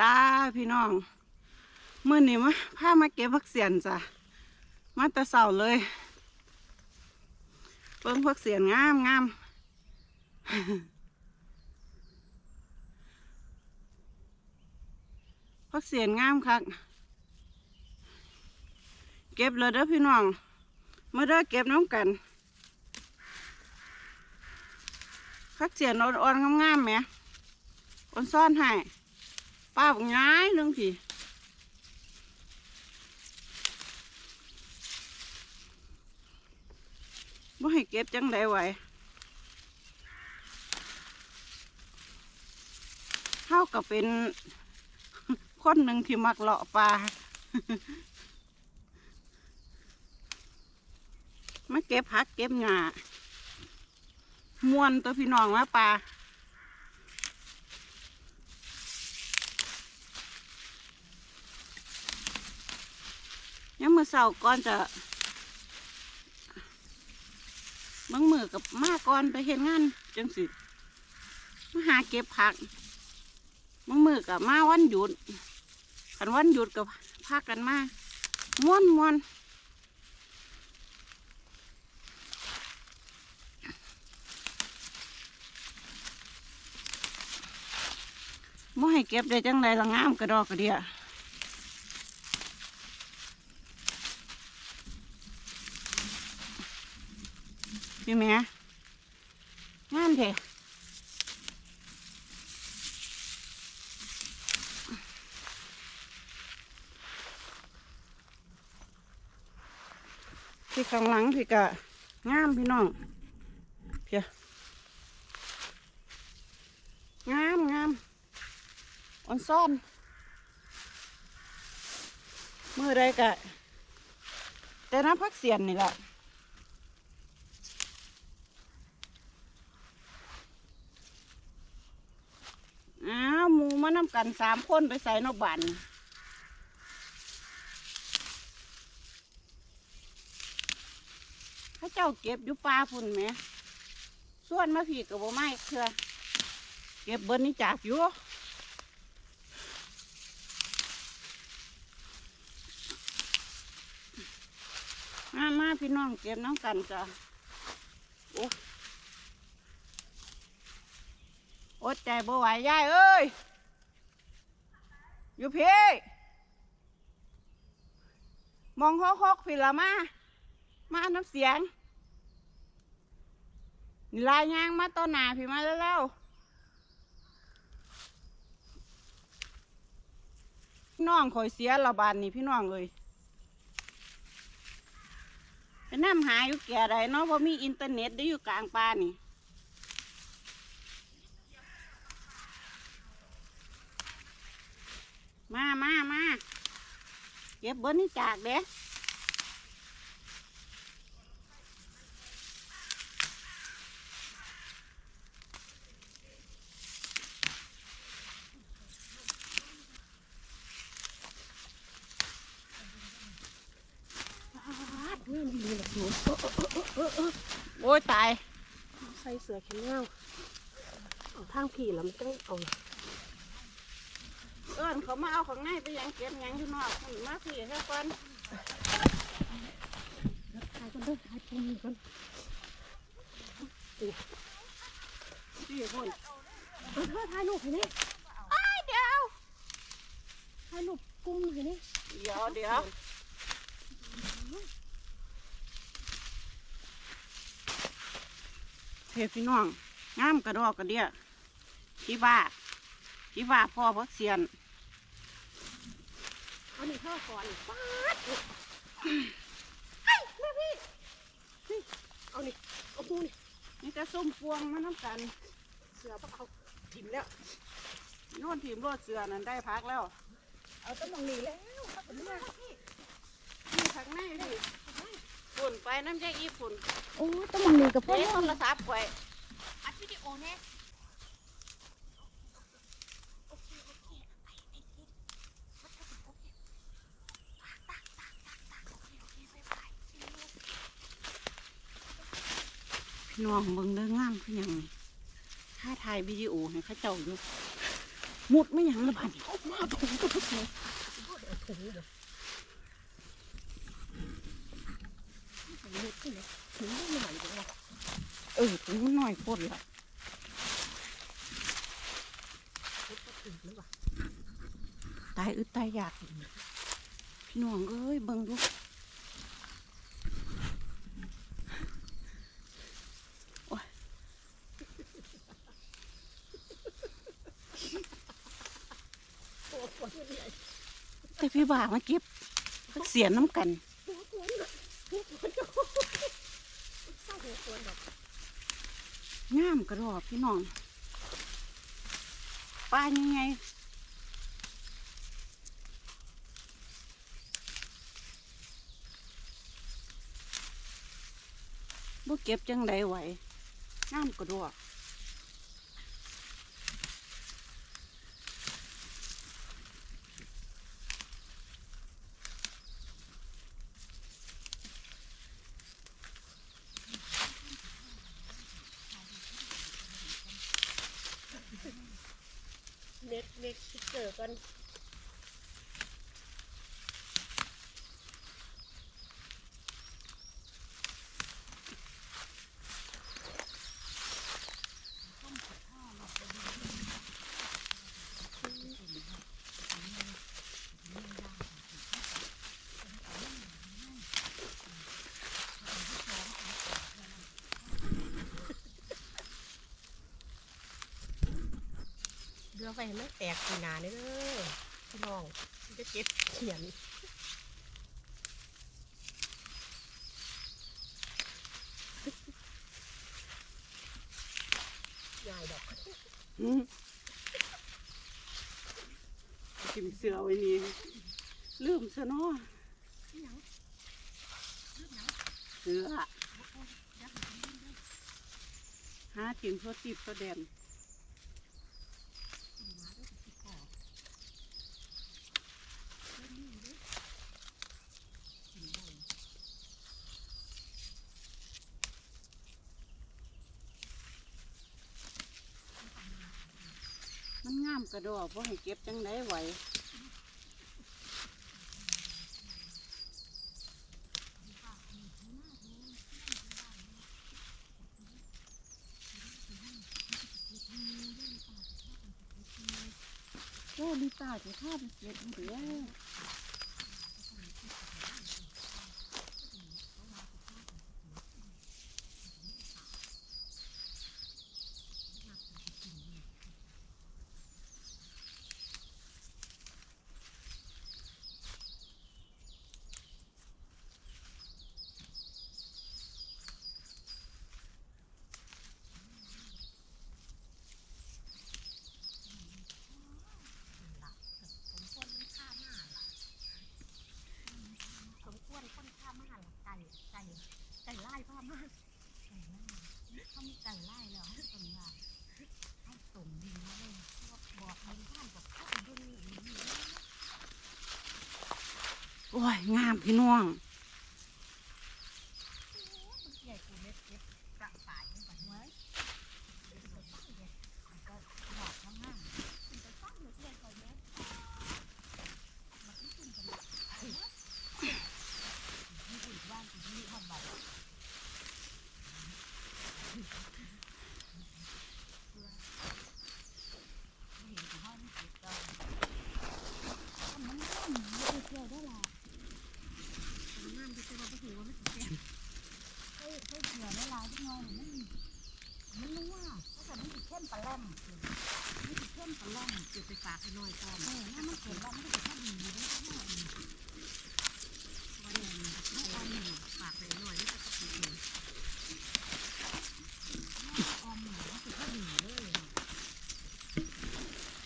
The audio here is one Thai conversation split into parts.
จ้าพี่น้องมื่อนี้มาพามาเก็บผักเสียนจ้ะมาแต่เสาเลยเบิ่งผักเสียนงามงามผักเสียนงามคักเก็บเลยเด้อพี่น้องมาเด้อเก็บน้ำกันผักเสียนอ่อนๆงามๆแหมอ่อนซ่อนให้ ป้าบอกง่ายเรื่องผีบ่ให้เก็บจังไดไหวเท่ากับเป็นคนหนึ่งที่มักเลาะปลา มาเก็บผักเก็บหญ้ามวนตัวพี่น้องมาปลา มือเสาก่อนจะบางมือกับมาก่อนไปเห็นงานจังสิมาหาเก็บผักบางมือกับมาวันหยุดขันวันหยุดกับพากันมาม้วนม้วนม่ให้เก็บได้จังไรละงามกระดอกกระเดีย พี่แม่งานเถอะพี่ข้างหลังพี่กะงามพี่น้องเพียงามงามอ่อนซ่อนมือใดกะแต่น้ำพักเสียนนี่แหละ อ้าวหมูมา นำกันสามคนไปใส่นอกบ้านเขาเจ้าเก็บอยู่ป่าพุ่นไหม ส่วนมาผีกับบ่ไม่เคือเก็บเบิ้นี้จากอยู่มามาพี่น้องเก็บน้องกันจ้ะโอ้อดใจบ่ไหวยายเอ้ย อยู่พี่ มองฮอกฮอกพี่ละมา มาน้ำเสียงนี่ลายยางมาต้นหนาพี่มาแล้วพี่น้องคอยเสียระบาดนี่พี่น้องเลยไปนั่หาอยู่แก่ใดเนาะเพราะมีอินเทอร์เน็ตได้อยู่กลางป่านี่ มามามาเก็บเบิ้นี่จากเด้โอ้ยตาย ใส่เสือแขนยาวเอาทางผีแล้วมันต้องเอา เอิ้นเขามาเอาของง่ายไปหยังเก็บหยังอยู่นอกมันมาพี่ให้ก่อนถ่ายกันเด้อถ่ายปุ่มกันพี่คนเออเธอถ่ายรูปให้นี่อ้ายเดี๋ยวถ่ายรูปปุ่มให้นี่เดี๋ยวเดี๋ยวเฮ้พี่น้องงามกระดอกกระเดียที่บ้าที่บ้าพ่อพักเสียนเอาหนึ่งข้าวก่อนป๊าดไอ้แม่พี่นี่เอานี่เอาปูนี่นี่ก็ส้มพวงมาน้ำกัน เสือต้องเอาถิ่มแล้วโน่นทีมรถเสือนั่นได้พักแล้ว เอาต้นมองนี่แล้วครับผมเนี่ยนี่พักในพี่ฝุ่นไปน้ำใจอีฝุ่นโอ้ต้นมองนี่กับพ่อเด็กโทรศัพท์ไว้อัดวิดีโอเนี่ย พี่น้องเบิ่งเด้องามคือหยังนี่ถ้าถ่ายวิดีโอให้เขาเจ้าอยู่มุดไม่ยังละบาดอามาถุงก็ถุงเอาเดี๋ยวถุงเดี๋ยวถุงเล็กขึ้นเลยถุงไม่ใหญ่จังวะเออถึงมันน้อยโคตรละถุงก็ถุงแล้ววะตายอึดตายอยากพี่น้องเอ้ยเบิ่งดูโอ้ย โอ้โหตัวใหญ่ แต่พี่บ่ามาเก็บเสียน้ำกันหัวควรหัวควรจะเศร้าหัวควรแบบงามกระดอกพี่น้องปลายังไงบ่เก็บจังใดไหวงามกระดอก เน็ตเน็ตเจอกัน เรือไฟให้มันแตกปีหนาเด้อพี่น้องจะเจ็บเขียนง่ายดอกอืมกินเสือไว้นี่ลืมซะเนาะเสือหากินโซติบโซแดนามกระดอกเพราะให้เก็บจังได้ไหวโอ้ลิตาจะข้าไปเก็บมันเด้อสมควรคนข้ามากไก่ไก่ไก่ไล่พ่อ มากไก่ไล่เขามีไก่ไล่แล้วให้คนว่าให้สมดินเลยบอกบอกดินท่านกับข้าวดินนี่โอ้ย งามพี่น้อง มันใหญ่กูเม็ดเก็บกระสายมันก่อนไว้เดี๋ยวจะตั้งเลยมันก็หลอกข้างหน้ามันจะตั้งเลยเพื่อนก่อนเนี้ยมันไม่ขึ้นกันเลยนี่คือบ้านที่นี่ทำแบบ มันรู้ว่าถ้าเกิดมันติดเข้มปลาแรมมันติดเข้มปลาแรมเกิดไปฝากไปหน่อยก่อนเออถ้ามันเกิดแล้วมันก็จะเข้าดีมันก็เข้าดีวันนี้มันก็หนึ่งฝากไปหน่อยนี่ก็จะติดออมหนึ่งมันจะเข้าดีเลย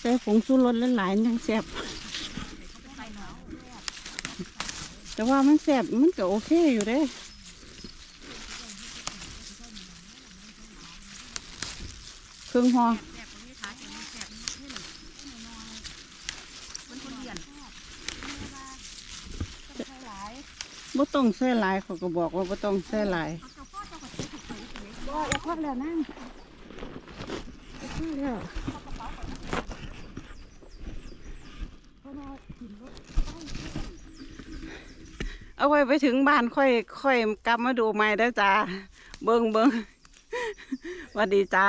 ใส่ผงชูรสหลายๆยังแซ่บ เขาไปหนาวแรก แต่ว่ามันแซ่บมันก็โอเคอยู่เด้เครื่องหอแรกคนนี้ท้ายมันแสบมันขึ้นน้อยมันคนเดียนต้องใช้หลายบ่ต้องใส่หลายเขาก็บอกว่าบ่ต้องใส่หลายเอาเจ้าพ่อเจ้าก็ใช้ถูกใช้ถูกเลยบ่อยากพักแล้วนั่งอยากพักแล้ว รอขึ้นรถ เอาไว้ไปถึงบ้านค่อยค่อยกลับมาดูใหม่ได้อจ้าเบิงเบิงสวัสดีจ้า